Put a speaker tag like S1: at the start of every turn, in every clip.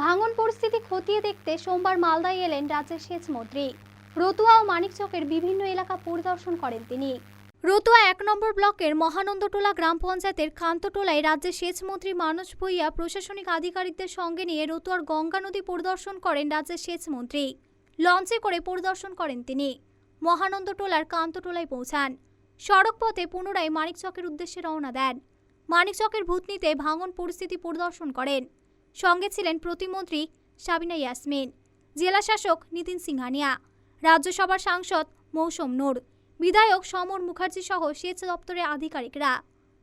S1: ভাঙন পরিস্থিতি খতিয়ে দেখতে সোমবার মালদায় এলেন রাজ্যের সেচ মন্ত্রী রতুয়া ও মানিকচকের বিভিন্ন এলাকা পরিদর্শন করেন তিনি। রতুয়া এক নম্বর ব্লকের মহানন্দটোলা গ্রাম পঞ্চায়েতের খান্তটোলায় রাজ্যের সেচ মন্ত্রী মানস ভূঁইয়া প্রশাসনিক আধিকারিকদের সঙ্গে নিয়ে রতুয়ার গঙ্গা নদী পরিদর্শন করেন রাজ্যের সেচ মন্ত্রী লঞ্চে করে পরিদর্শন করেন তিনি। মহানন্দটোলার কান্তটোলায় পৌঁছান। সড়ক পথে পুনরায় মানিকচকের উদ্দেশ্যে রওনা দেন। মানিকচকের ভূতনিতে ভাঙন পরিস্থিতি পরিদর্শন করেন। সঙ্গে ছিলেন প্রতিমন্ত্রী সাবিনা ইয়াসমিন জেলাশাসক নিতিন সিংহানিয়া, রাজ্যসভার সাংসদ মৌসুম নূর, বিধায়ক সমর মুখার্জি সহ সেচ দপ্তরের আধিকারিকরা।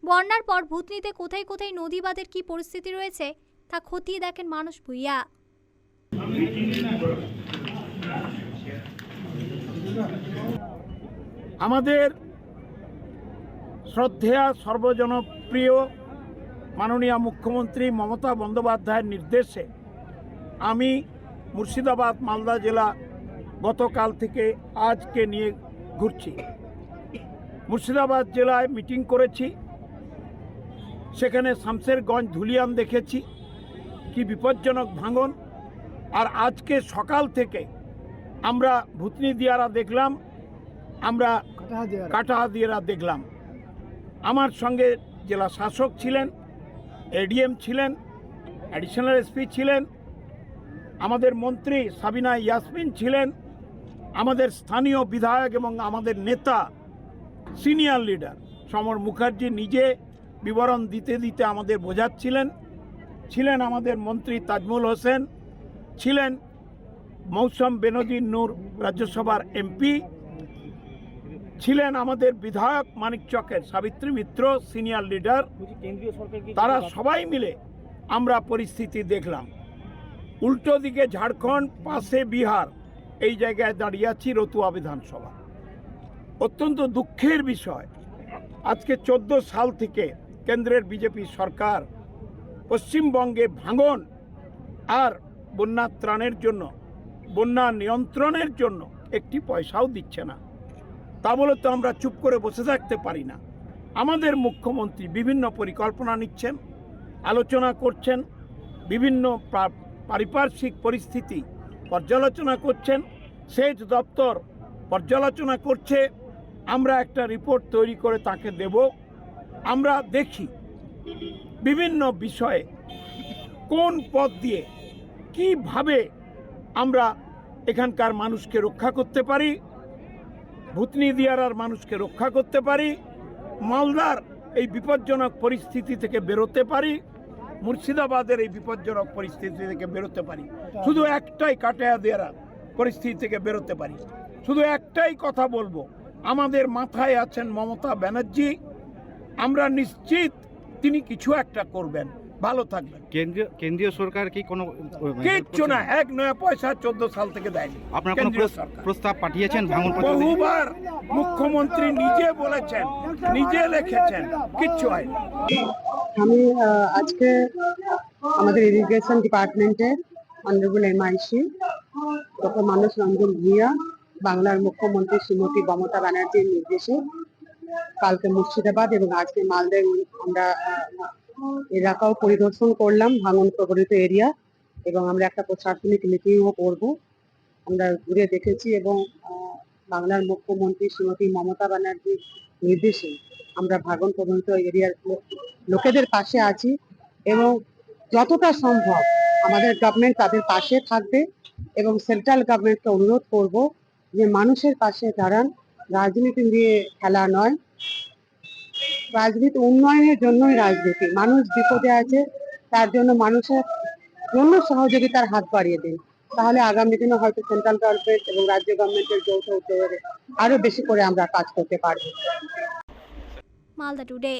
S1: বন্যার পর ভূতনিতে কোথায় কোথায় নদী বাঁধের কী পরিস্থিতি রয়েছে তা খতিয়ে দেখেন মানুষ ভূঁইয়া।
S2: আমাদের শ্রদ্ধেয়া, সর্বজনপ্রিয় মাননীয় মুখ্যমন্ত্রী মমতা বন্দ্যোপাধ্যায়ের নির্দেশে আমি মুর্শিদাবাদ মালদা জেলা গতকাল থেকে আজকে নিয়ে ঘুরছি। মুর্শিদাবাদ জেলায় মিটিং করেছি। সেখানে শামশেরগঞ্জ ধুলিয়ান দেখেছি। কি বিপজ্জনক ভাঙন। আর আজকে সকাল থেকে আমরা ভূতনি দিয়ারা দেখলাম। আমরা কাটাহাদিয়ারা দেখলাম। আমার সঙ্গে জেলা শাসক ছিলেন। এডিএম ছিলেন অ্যাডিশনাল এসপি ছিলেন, আমাদের মন্ত্রী সাবিনা ইয়াসমিন ছিলেন, আমাদের স্থানীয় বিধায়ক এবং আমাদের নেতা সিনিয়র লিডার সমর মুখার্জি নিজে বিবরণ দিতে দিতে আমাদের বোঝাচ্ছিলেন। ছিলেন আমাদের মন্ত্রী তাজমুল হোসেন, ছিলেন মৌসম বেনজির নূর রাজ্যসভার এমপি ছিলেন আমাদের বিধায়ক মানিকচকের সাবিত্রী মিত্র, সিনিয়র লিডার। তারা সবাই মিলে আমরা পরিস্থিতি দেখলাম। উল্টো দিকে ঝাড়খণ্ড, পাশে বিহার, এই জায়গায় দাঁড়িয়ে আছি রতুয়া বিধানসভা। অত্যন্ত দুঃখের বিষয়, আজকে চোদ্দ সাল থেকে কেন্দ্রের বিজেপি সরকার পশ্চিমবঙ্গে ভাঙন আর বন্যা ত্রাণের জন্য, বন্যা নিয়ন্ত্রণের জন্য একটি পয়সাও দিচ্ছে না। তা বলে তো আমরা চুপ করে বসে থাকতে পারি না। আমাদের মুখ্যমন্ত্রী বিভিন্ন পরিকল্পনা নিচ্ছেন, আলোচনা করছেন, বিভিন্ন পারিপার্শ্বিক পরিস্থিতি পর্যালোচনা করছেন, সেচ দপ্তর পর্যালোচনা করছে, আমরা একটা রিপোর্ট তৈরি করে তাকে দেব। আমরা দেখি বিভিন্ন বিষয়ে কোন পথ দিয়ে কীভাবে আমরা এখানকার মানুষকে রক্ষা করতে পারি ভূতনি দিয়ারার মানুষকে রক্ষা করতে পারি, মালদার এই বিপজ্জনক পরিস্থিতি থেকে বেরোতে পারি, মুর্শিদাবাদের এই বিপজ্জনক পরিস্থিতি থেকে বেরোতে পারি। শুধু একটাই কাটায়া দেয়ারা পরিস্থিতি থেকে বেরোতে পারি। শুধু একটাই কথা বলব, আমাদের মাথায় আছেন মমতা ব্যানার্জি। আমরা নিশ্চিত তিনি কিছু একটা করবেন। ভালো থাকবেন
S3: কেন্দ্রীয় কেন্দ্রীয় সরকার কি কোনো
S2: কিচ্ছু না এক নয়া পয়সা চোদ্দ সাল থেকে দেয়নি।
S3: আপনার কোনো
S2: কেন্দ্রীয় সরকার।
S3: প্রস্তাব পাঠিয়েছেন ভাঙন
S2: বহুবার মুখ্যমন্ত্রী নিজে বলেছেন নিজে লিখেছেন কিচ্ছু হয়নি।
S4: আমি আজকে আমাদের ইরিগেশন ডিপার্টমেন্টের honourable MIC doctor Manas Ranjan Bhunia বাংলার মুখ্যমন্ত্রী শ্রীমতী মমতা ব্যানার্জির নির্দেশে কালকে মুর্শিদাবাদ এবং আজকে মালদায় আমরা এলাকাও পরিদর্শন করলাম ভাঙন প্রবলিত এরিয়া এবং আমরা একটা প্রশাসনিক মিটিংও করব। আমরা ঘুরে দেখেছি এবং বাংলার মুখ্যমন্ত্রী শ্রীমতী মমতা ব্যানার্জির নির্দেশে আমরা ভাগন প্রবলিত এরিয়ার লোকেদের পাশে আছি এবং যতটা সম্ভব আমাদের গভর্নমেন্ট তাদের পাশে থাকবে এবং সেন্ট্রাল গভর্নমেন্টকে অনুরোধ করব যে মানুষের পাশে দাঁড়ান, রাজনীতি দিয়ে খেলা নয় রাজনীতি, উন্নয়নের জন্যই রাজনীতি। মানুষ বিপদে আছে, তার জন্য মানুষের জন্য সহযোগিতার হাত বাড়িয়ে দিন। তাহলে আগামী দিনে হয়তো সেন্ট্রাল গভর্নমেন্ট এবং রাজ্য গভর্নমেন্টের যৌথ উদ্যোগে আরও বেশি করে আমরা কাজ করতে পারব।
S1: মালদা টুডে